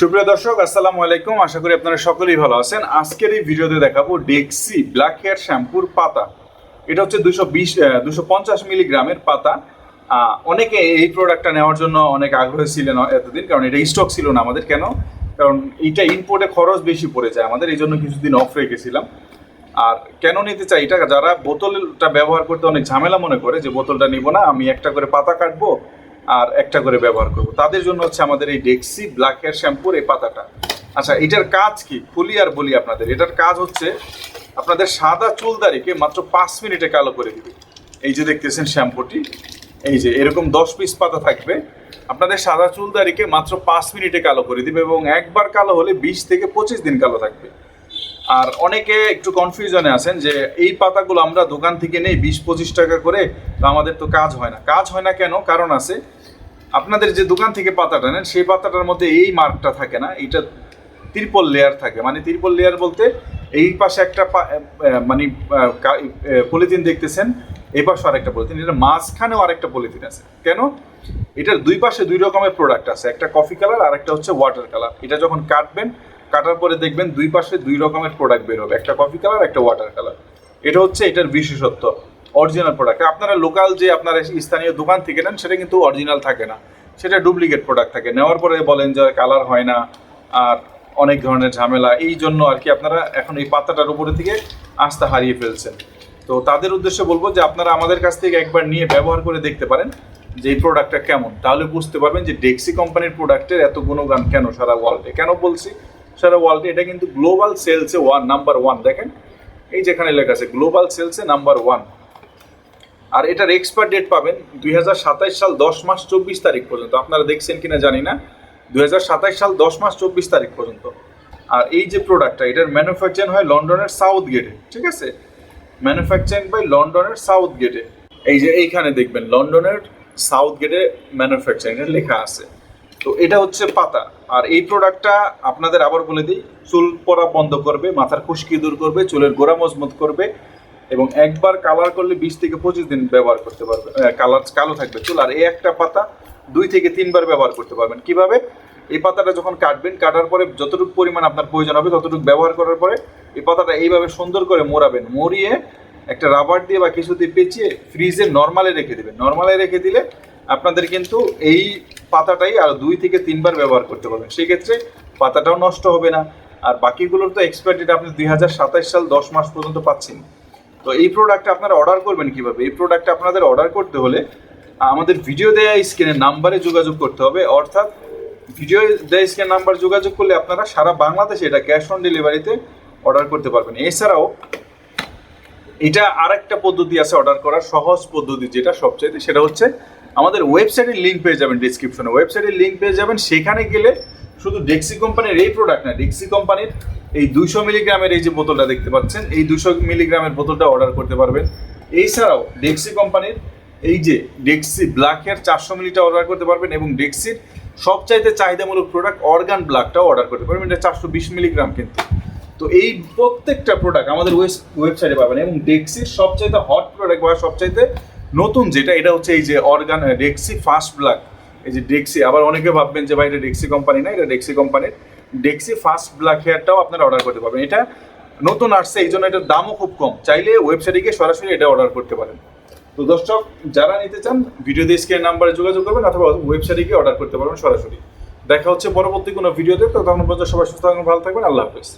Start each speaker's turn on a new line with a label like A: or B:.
A: সুপ্রিয় দর্শক, আসসালামু আলাইকুম। আশা করি আপনারা সকলেই ভালো আছেন। আজকের এই ভিডিওতে দেখাবো ডেক্সি ব্ল্যাক হেয়ার শ্যাম্পুর পাতা। এটা হচ্ছে দুশো বিশ দুশো পঞ্চাশ মিলিগ্রামের পাতা। অনেকে এই প্রোডাক্টটা নেওয়ার জন্য অনেক আগ্রহী ছিলেন এতদিন, কারণ এটা স্টক ছিল না আমাদের কেন? কারণ এইটা ইম্পোর্টে খরচ বেশি পড়ে যায় আমাদের, এই জন্য কিছুদিন অফ রেখেছিলাম। আর কেন নিতে চাই এটা? যারা বোতলটা ব্যবহার করতে অনেক ঝামেলা মনে করে যে বোতলটা নিব না, আমি একটা করে পাতা কাটবো আর একটা করে ব্যবহার করব। তাদের জন্য হচ্ছে আমাদের এই ডেক্সি ব্ল্যাক হেয়ার শ্যাম্পুর এই পাতাটা। আচ্ছা এটার কাজ কি? খুলি আর বলি আপনাদের। এটার কাজ হচ্ছে আপনাদের সাদা চুলদারিকে মাত্র পাঁচ মিনিটে কালো করে দিবে। এই যে দেখতেছেন শ্যাম্পুটি, এই যে এরকম দশ পিস পাতা থাকবে। আপনাদের সাদা চুলদারিকে মাত্র পাঁচ মিনিটে কালো করে দিবে এবং একবার কালো হলে বিশ থেকে পঁচিশ দিন কালো থাকবে। আর অনেকে একটু কনফিউশনে আছেন যে এই পাতাগুলো আমরা দোকান থেকে নেই, বিশ পঁচিশ টাকা করে আমাদের তো কাজ হয় না। কাজ হয় না কেন? কারণ আছে, আপনাদের যে দোকান থেকে পাতাটা নেন, সেই পাতাটার মধ্যে এই মার্কটা থাকে না এটা তিরপল লেয়ার থাকে। মানে তিরপল লেয়ার বলতে এই পাশে একটা মানে পলিথিন দেখতেছেন এই পাশে আরেকটা পলিথিন এটা মাঝখানেও আরেকটা পলিথিন আছে। কেন? এটার দুই পাশে দুই রকমের প্রোডাক্ট আছে, একটা কফি কালার আর একটা হচ্ছে ওয়াটার কালার এটা যখন কাটবেন কাটার পরে দেখবেন দুই পাশে দুই রকমের প্রোডাক্ট বের হবে। একটা কফি কালার একটা ওয়াটার কালার এটা হচ্ছে এটার বিশেষত্ব অরিজিনাল প্রোডাক্ট আপনারা লোকাল যে আপনারা স্থানীয় দোকান থেকে নেন, সেটা কিন্তু অরিজিনাল থাকে না। সেটা ডুপ্লিকেট প্রোডাক্ট থাকে। নেওয়ার পরে বলেন যে কালার হয় না, আর অনেক ধরনের ঝামেলা। এই জন্য আর কি আপনারা এখন এই পাতাটার উপরে থেকে আস্থা হারিয়ে ফেলছেন। তো তাদের উদ্দেশ্যে বলব যে আপনারা আমাদের কাছ থেকে একবার নিয়ে ব্যবহার করে দেখতে পারেন যে এই প্রোডাক্টটা কেমন। তাহলে বুঝতে পারবেন যে ডেক্সি কোম্পানির প্রোডাক্টের এত গুণগান কেন সারা ওয়ার্ল্ডে কেন বলছি? সারা ওয়ার্ল্ডে এটা কিন্তু গ্লোবাল সেলসে ওয়ান নাম্বার ওয়ান দেখেন, এই যেখানে লেখা আছে গ্লোবাল সেলসে নাম্বার ওয়ান আর এটার এক্সপায়ার ডেট পাবেন দুই সাল দশ মাস চব্বিশ তারিখ পর্যন্ত। আপনারা দেখছেন কিনা জানি না। দুই সাল দশ মাস চব্বিশ তারিখ পর্যন্ত। আর এই যে প্রোডাক্টটা এটার ম্যানুফ্যাকচারিং হয় লন্ডনের সাউথ গেটে ঠিক আছে? ম্যানুফ্যাকচারিং বাই লন্ডনের সাউথ গেটে এই যে এইখানে দেখবেন, লন্ডনের সাউথ গেটে ম্যানুফ্যাকচারিং লেখা আছে। তো এটা হচ্ছে পাতা। আর এই প্রোডাক্টটা আপনাদের আবার বলে দিই, চুল পড়া বন্ধ করবে, মাথার খুশকি দূর করবে, চুলের গোড়া মজবুত করবে এবং একবার কালার করলে বিশ থেকে পঁচিশ দিন ব্যবহার করতে পারবে কালার কালো থাকবে চুল। আর এই একটা পাতা দুই থেকে তিনবার ব্যবহার করতে পারবেন। কীভাবে? এই পাতাটা যখন কাটবেন, কাটার পরে যতটুকু পরিমাণ আপনার প্রয়োজন হবে, ততটুকু ব্যবহার করার পরে এই পাতাটা এইভাবে সুন্দর করে মোড়াবেন। মরিয়ে একটা রাবার দিয়ে বা কিছু দিয়ে পেঁচিয়ে ফ্রিজে নর্মালে রেখে দেবেন। নর্মালে রেখে দিলে আপনাদের কিন্তু এই পাতাটাই আর দুই থেকে তিনবার ব্যবহার করতে পারবেন। সেক্ষেত্রে পাতাটাও নষ্ট হবে না। আর বাকিগুলোর তো এক্সপায়ার ডেট আপনি দুই সাল দশ মাস পর্যন্ত পাচ্ছেন। তো এই প্রোডাক্ট আপনারা অর্ডার করবেন কীভাবে? এই প্রোডাক্ট আপনাদের অর্ডার করতে হলে আমাদের ভিডিও দেয়া স্ক্রিনের নাম্বারে যোগাযোগ করতে হবে। অর্থাৎ ভিডিও দেয়া স্ক্রিন নাম্বার যোগাযোগ করলে আপনারা সারা বাংলাদেশে এটা ক্যাশ অন ডেলিভারিতে অর্ডার করতে পারবেন। এছাড়াও এটা আরেকটা পদ্ধতি আছে অর্ডার করার, সহজ পদ্ধতি যেটা সবচাইতে, সেটা হচ্ছে আমাদের ওয়েবসাইটের লিঙ্ক পেয়ে যাবেন ডিসক্রিপশনে ওয়েবসাইটের লিঙ্ক পেয়ে যাবেন, সেখানে গেলে শুধু ডেক্সি কোম্পানির এই প্রোডাক্ট না ডেক্সি কোম্পানির এই দুশো মিলিগ্রামের এই যে বোতলটা দেখতে পাচ্ছেন, এই দুশো মিলিগ্রামের বোতলটা অর্ডার করতে পারবেন। এছাড়াও ডেক্সি কোম্পানির এই যে ডেক্সি ব্ল্যাক হেয়ার চারশো মিলিটা অর্ডার করতে পারবেন এবং ডেক্সির সবচাইতে চাহিদামূলক প্রোডাক্ট অর্গান ব্ল্যাকটাও অর্ডার করতে পারবেন। এটা চারশো বিশ মিলিগ্রাম কিন্তু। তো এই প্রত্যেকটা প্রোডাক্ট আমাদের ওয়েবসাইটে পাবেন এবং ডেক্সির সবচাইতে হট প্রোডাক্ট বা সবচাইতে নতুন যেটা, এটা হচ্ছে এই যে অর্গান ডেক্সি ফাস্ট ব্ল্যাক এই যে ডেক্সি আবার অনেকে ভাববেন যে ভাই এটা ডেক্সি কোম্পানি না, এটা ডেক্সি কোম্পানির ডেক্সি ফাস্ট ব্ল্যাক হেয়ারটাও আপনারা অর্ডার করতে পারবেন। এটা নতুন আসছে, এই জন্য এটার দামও খুব কম। চাইলে ওয়েবসাইটে গিয়ে সরাসরি এটা অর্ডার করতে পারেন। তো দর্শক, যারা নিতে চান ভিডিও দিয়ে স্ক্রিন নাম্বারে যোগাযোগ করবেন অথবা ওয়েবসাইটে গিয়ে অর্ডার করতে পারবেন সরাসরি। দেখা হচ্ছে পরবর্তী কোনো ভিডিওতে তো তখন পর্যন্ত সবাই সুস্থ থাকবেন ভালো থাকবেন, আল্লাহ হাফেজ।